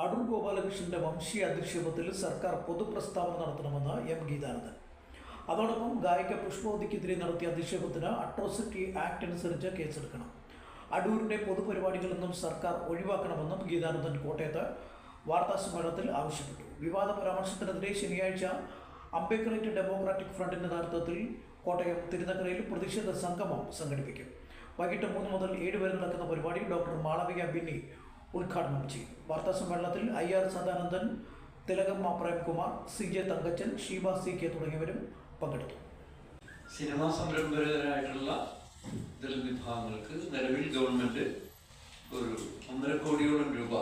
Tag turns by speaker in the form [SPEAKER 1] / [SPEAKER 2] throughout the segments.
[SPEAKER 1] അടൂർ ഗോപാലകൃഷ്ണന്റെ വംശീയ അധിക്ഷേപത്തിൽ സർക്കാർ പൊതുപ്രസ്താവന നടത്തണമെന്ന് എം ഗീതാനന്ദൻ. അതോടൊപ്പം ഗായിക പുഷ്പവതിക്കെതിരെ നടത്തിയ അധിക്ഷേപത്തിന് അട്രോസിറ്റി ആക്ട് അനുസരിച്ച് കേസെടുക്കണം. അടൂരിന്റെ പൊതുപരിപാടികളിൽ നിന്നും സർക്കാർ ഒഴിവാക്കണമെന്നും ഗീതാനന്ദൻ കോട്ടയത്ത് വാർത്താസമ്മേളനത്തിൽ ആവശ്യപ്പെട്ടു. വിവാദ പരാമർശത്തിനെതിരെ ശനിയാഴ്ച അംബേദ്കറേറ്റ് ഡെമോക്രാറ്റിക് ഫ്രണ്ടിന്റെ നേതൃത്വത്തിൽ കോട്ടയം തിരുനക്കരയിൽ പ്രതിഷേധ സംഗമം സംഘടിപ്പിക്കും. വൈകിട്ട് മൂന്ന് മുതൽ ഏഴ് വരെ നടക്കുന്ന പരിപാടി ഡോക്ടർ മാളവിക ബിന്നി ഉദ്ഘാടനം ചെയ്യും വാർത്താ സമ്മേളനത്തിൽ I R Sadanandan Thilakamma Premkumar C J Thankachan Sheeba C K തുടങ്ങിയവരും പങ്കെടുത്തു.
[SPEAKER 2] സിനിമാ സംരംഭകരായിട്ടുള്ള ദളിത് വിഭാഗങ്ങൾക്ക് നിലവിൽ ഗവൺമെന്റ് ഒരു ഒന്നര കോടിയോളം രൂപ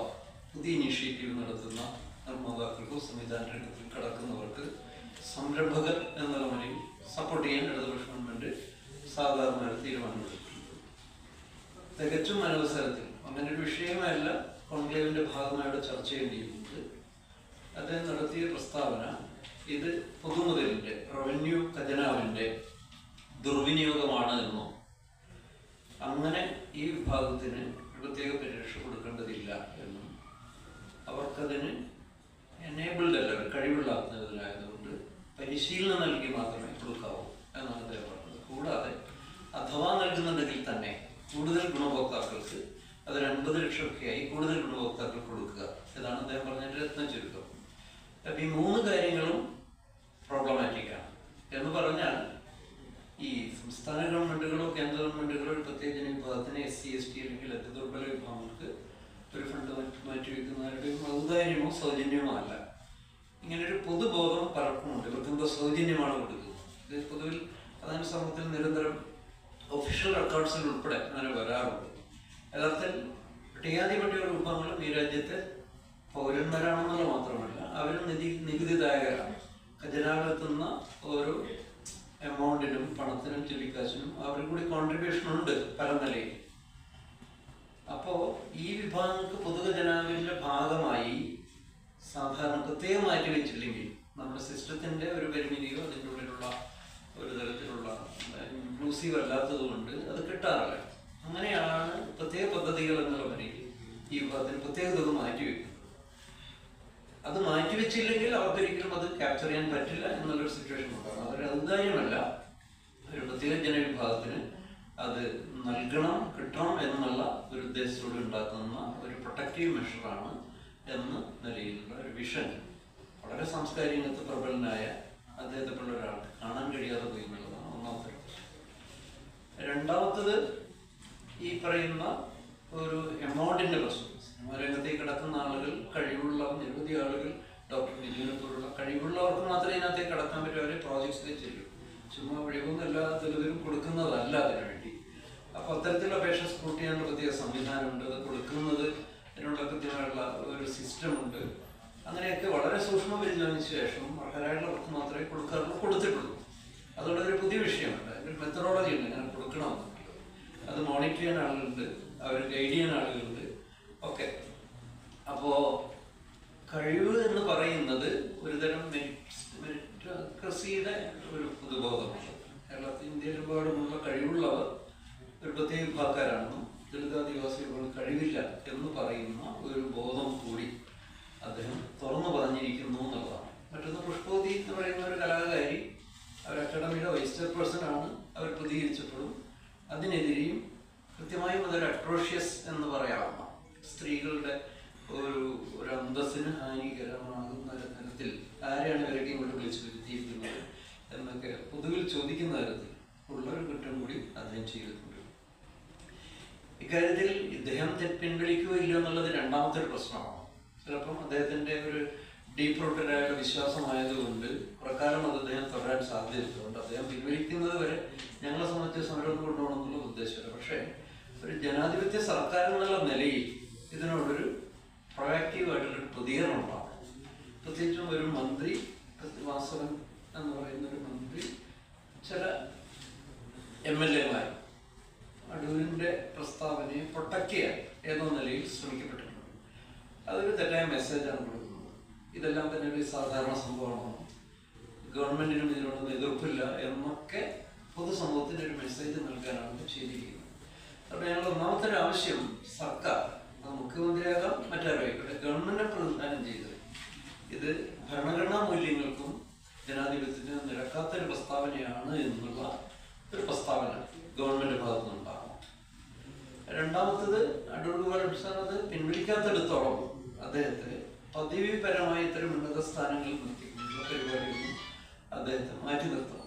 [SPEAKER 2] പുതിയ ഇനീഷ്യേറ്റീവ് നടത്തുന്ന നിർമ്മാതാക്കൾക്കോ സംവിധാന രംഗത്തിൽ കടക്കുന്നവർക്ക് സംരംഭകർ എന്ന നിലയിൽ സപ്പോർട്ട് ചെയ്യാൻ ഇടതുപക്ഷ ഗവൺമെന്റ് സാധാരണ തീരുമാനമെടുത്തിട്ടുണ്ട് തികച്ചും അനവസരത്തിൽ അങ്ങനെ ഒരു വിഷയമല്ല കോൺക്ലേവിന്റെ ഭാഗമായിട്ട് ചർച്ച ചെയ്യേണ്ടിയിരുന്നത് അദ്ദേഹം നടത്തിയ പ്രസ്താവന ഇത് പൊതുമുതലിന്റെ റവന്യൂ ഖജനാവിന്റെ ദുർവിനിയോഗമാണ് എന്നോ അങ്ങനെ ഈ വിഭാഗത്തിന് പ്രത്യേക പരിരക്ഷ കൊടുക്കേണ്ടതില്ല എന്നും അവർക്കതിന് എനേബിൾഡ് അല്ല അവർ കഴിവുള്ളാക്കുന്നതിനായതുകൊണ്ട് പരിശീലനം നൽകി മാത്രമേ കൊടുക്കാവൂ എന്നാണ് അദ്ദേഹം പറഞ്ഞത്. കൂടാതെ അഥവാ നൽകുന്നുണ്ടെങ്കിൽ തന്നെ കൂടുതൽ ഗുണഭോക്താക്കൾക്ക് അത് ഒരു അൻപത് ലക്ഷമൊക്കെയായി കൂടുതൽ ഗുണഭോക്താക്കൾ കൊടുക്കുക. ഇതാണ് അദ്ദേഹം പറഞ്ഞതിന്റെ രത്ന ചുരുക്കം. അപ്പൊ ഈ മൂന്ന് കാര്യങ്ങളും പ്രോബ്ലമാറ്റിക്കാണ് എന്ന് പറഞ്ഞാൽ ഈ സംസ്ഥാന ഗവൺമെന്റുകളോ കേന്ദ്ര ഗവൺമെന്റുകളോ ഒരു പ്രത്യേക ജനവിഭാഗത്തിന് എസ് സി എസ് ടി അല്ലെങ്കിൽ അതി ദുർബല വിഭാഗങ്ങൾക്ക് ഒരു ഫണ്ട് മാറ്റി വയ്ക്കുന്നവരുടെ ഔദാര്യമോ സൗജന്യമോ അല്ല. ഇങ്ങനെ ഒരു പൊതുബോധം പലർക്കുമുണ്ട്. ഇവർക്ക് എന്തോ സൗജന്യമാണ് കൊടുക്കുന്നത്. ഇത് പൊതുവിൽ അതാണ് സമൂഹത്തിൽ നിരന്തരം ഒഫീഷ്യൽ റെക്കോർഡ്സിൽ ഉൾപ്പെടെ അങ്ങനെ വരാറുണ്ട്. യഥാർത്ഥത്തിൽ പട്ടികാധിപതിയുടെ രൂപങ്ങളും ഈ രാജ്യത്തെ പൗരന്മാരാണെന്നുള്ള മാത്രമല്ല അവരും നിധി നികുതിദായകരാണ്. ഖജനാവിലെത്തുന്ന ഓരോ എമൗണ്ടിനും പണത്തിനും ചെല്ലിക്കാശിനും അവരും കൂടി കോൺട്രിബ്യൂഷൻ ഉണ്ട് പല നിലയിൽ അപ്പോ ഈ വിഭാഗങ്ങൾക്ക് പൊതുഖജനാവിന്റെ ഭാഗമായി സാധാരണ പ്രത്യേകം മാറ്റി വെച്ചില്ലെങ്കിൽ നമ്മുടെ സിസ്റ്റത്തിന്റെ ഒരു പരിമിതിയോ അതിന്റെ ഉള്ളിലുള്ള ഒരു തരത്തിലുള്ള ഇൻക്ലൂസീവ് അല്ലാത്തത് കൊണ്ട് അത് കിട്ടാറില്ല. അങ്ങനെയാണ് പദ്ധതികൾ എന്നുള്ള നിലയിൽ ഈ വിഭാഗത്തിന് പ്രത്യേക തുക മാറ്റിവെക്കുന്നത് അത് മാറ്റിവെച്ചില്ലെങ്കിൽ അവർക്കൊരിക്കലും അത് ക്യാപ്ചർ ചെയ്യാൻ പറ്റില്ല എന്നുള്ളൊരു സിറ്റുവേഷൻ ഉണ്ടാകും. അതൊരു ഔദാര്യമല്ല ഒരു പ്രത്യേക ജനവിഭാഗത്തിന് അത് നൽകണം കിട്ടണം എന്നുള്ള ഒരു ഉദ്ദേശത്തോടെ ഉണ്ടാക്കുന്ന ഒരു പ്രൊട്ടക്റ്റീവ് മെഷറാണ് എന്ന് നിലയിലുള്ള ഒരു വിഷൻ വളരെ സാംസ്കാരിക രംഗത്ത് പ്രബലനായ അദ്ദേഹത്തെപ്പോലുള്ള ഒരാൾക്ക് കാണാൻ കഴിയാതെ പോയി എന്നുള്ളതാണ് ഒന്നാമത്തെ രണ്ടാമത്തത് ഈ പറയുന്ന ഒരു എമൗണ്ടിന്റെ പ്രശ്നം. സിനിമാ രംഗത്തേക്ക് കിടക്കുന്ന ആളുകൾ കഴിവുള്ള നിരവധി ആളുകൾ ഡോക്ടർ പോലുള്ള കഴിവുള്ളവർക്ക് മാത്രമേ ഇതിനകത്തേക്ക് കടക്കാൻ പറ്റൂ. അവരെ പ്രോജക്ട്സിലേക്ക് ചെല്ലും. ചുമ്മാ ഒഴിവൊന്നും എല്ലാ ദളിതരും കൊടുക്കുന്നതല്ല അതിനു വേണ്ടി. അപ്പൊ അത്തരത്തിലുള്ള അപേക്ഷ സ്കൂട്ട് ചെയ്യാനുള്ള പ്രത്യേക സംവിധാനമുണ്ട്. അത് കൊടുക്കുന്നത് അതിനുള്ള കൃത്യമായുള്ള ഒരു സിസ്റ്റം ഉണ്ട്. അങ്ങനെയൊക്കെ വളരെ സൂക്ഷ്മ പരിചോദിച്ച ശേഷം അർഹരായിട്ടുള്ളവർക്ക് മാത്രമേ കൊടുക്കാറുള്ളൂ കൊടുത്തിട്ടുള്ളൂ. അതുകൊണ്ട് ഒരു പുതിയ വിഷയമുണ്ട് ഒരു മെത്തഡോളജി ഉണ്ട്. ഞാൻ കൊടുക്കണമെന്നുണ്ട്. അത് മോണിറ്റർ ചെയ്യാൻ ആളുകളുണ്ട്. അവർ ഗൈഡ് ചെയ്യുന്ന ആളുകളുണ്ട്. ഓക്കെ. അപ്പോ കഴിവ് എന്ന് പറയുന്നത് ഒരുതരം മെരിറ്റോക്രസിയുടെ ഒരു പൊതുബോധമാണ് കേരളത്തിൽ ഇന്ത്യയിലെമ്പാടുമുള്ള കഴിവുള്ളവർ ഒരു പ്രത്യേക വിഭാഗക്കാരാണെന്നും ദളിതാദിവാസി വിഭാഗം കഴിവില്ല എന്ന് പറയുന്ന ഒരു ബോധം കൂടി അദ്ദേഹം തുറന്നു പറഞ്ഞിരിക്കുന്നു എന്നുള്ളതാണ്. മറ്റൊന്ന് പുഷ്പവതി എന്ന് പറയുന്ന ഒരു കലാകാരി അവർ അക്കാഡമിയുടെ വൈസ് ചെയർപേഴ്സൺ ആണ്. അവർ പ്രതികരിച്ചപ്പോഴും അതിനെതിരെയും കൃത്യമായും അതൊരു അട്രോഷ്യസ് എന്ന് പറയാവുന്ന സ്ത്രീകളുടെ ഒരു ഒരു അന്തസ്സിന് ഹാനികരമാകുന്ന തരത്തിൽ ആരെയാണ് ഇവരൊക്കെ ഇങ്ങോട്ട് വിളിച്ചു വരുത്തിയിരിക്കുന്നത് എന്നൊക്കെ പൊതുവിൽ ചോദിക്കുന്ന തരത്തിൽ ഉള്ള ഒരു കുറ്റം കൂടി അദ്ദേഹം ചെയ്തിട്ടുണ്ട്. ഇക്കാര്യത്തിൽ ഇദ്ദേഹം തെ- പിൻവലിക്കുകയില്ല എന്നുള്ളത് രണ്ടാമത്തെ ഒരു പ്രശ്നമാണ്. ചിലപ്പം അദ്ദേഹത്തിന്റെ ഒരു ഡീപ്പ് റൂട്ടഡായ വിശ്വാസമായതുകൊണ്ട് പ്രകാരം അത് അദ്ദേഹം തുടരാൻ സാധ്യതയുണ്ട്. അദ്ദേഹം പിൻവലിക്കുന്നത് വരെ ഞങ്ങളെ സംബന്ധിച്ച് സമരം കൊണ്ടുപോകണം എന്നുള്ള പക്ഷേ ഒരു ജനാധിപത്യ സർക്കാർ എന്നുള്ള നിലയിൽ ഇതിനോടൊരു പ്രൊയാക്റ്റീവ് ആയിട്ടുള്ളൊരു പ്രതികരണം ഉണ്ടാകും പ്രത്യേകിച്ചും ഒരു മന്ത്രി വാസവൻ എന്ന് പറയുന്ന ഒരു മന്ത്രി ചില എം എൽ എമാർ അടൂരിന്റെ പ്രസ്താവനയെ പ്രൊട്ടക്ട് ചെയ്യാൻ ഏതോ നിലയിൽ ശ്രമിക്കപ്പെട്ടിട്ടുണ്ട്. അതൊരു തെറ്റായ മെസ്സേജാണ് കൊടുക്കുന്നത്. ഇതെല്ലാം തന്നെ ഒരു സാധാരണ സംഭവമാണ്. ഗവൺമെന്റിനും ഇതിനോടൊന്നും എതിർപ്പില്ല എന്നൊക്കെ പൊതുസമൂഹത്തിന് ഒരു മെസ്സേജ് നൽകാനാണ് ചെയ്തിരിക്കുന്നത്. അപ്പോൾ ഞങ്ങളുടെ ഒന്നാമത്തെ ഒരു ആവശ്യം സർക്കാർ മുഖ്യമന്ത്രിയാകാം മറ്റാരായിക്കോട്ടെ ഗവൺമെന്റിനെ ഇത് ഭരണഘടനാ മൂല്യങ്ങൾക്കും ജനാധിപത്യത്തിനും നിരക്കാത്ത ഒരു പ്രസ്താവനയാണ് എന്നുള്ള ഒരു പ്രസ്താവന ഗവൺമെന്റ് ഭാഗത്തു നിന്നുണ്ടാകും രണ്ടാമത്തത് അടൂർ ഗോപാലകൃഷ്ണൻ അത് പിൻവലിക്കാത്തടത്തോളം അദ്ദേഹത്തെ പദവിപരമായ ഇത്തരം ഉന്നത സ്ഥാനങ്ങളിൽ നിർത്തിക്കുന്ന പരിപാടിയൊന്നും അദ്ദേഹത്തെ മാറ്റി നിർത്തണം.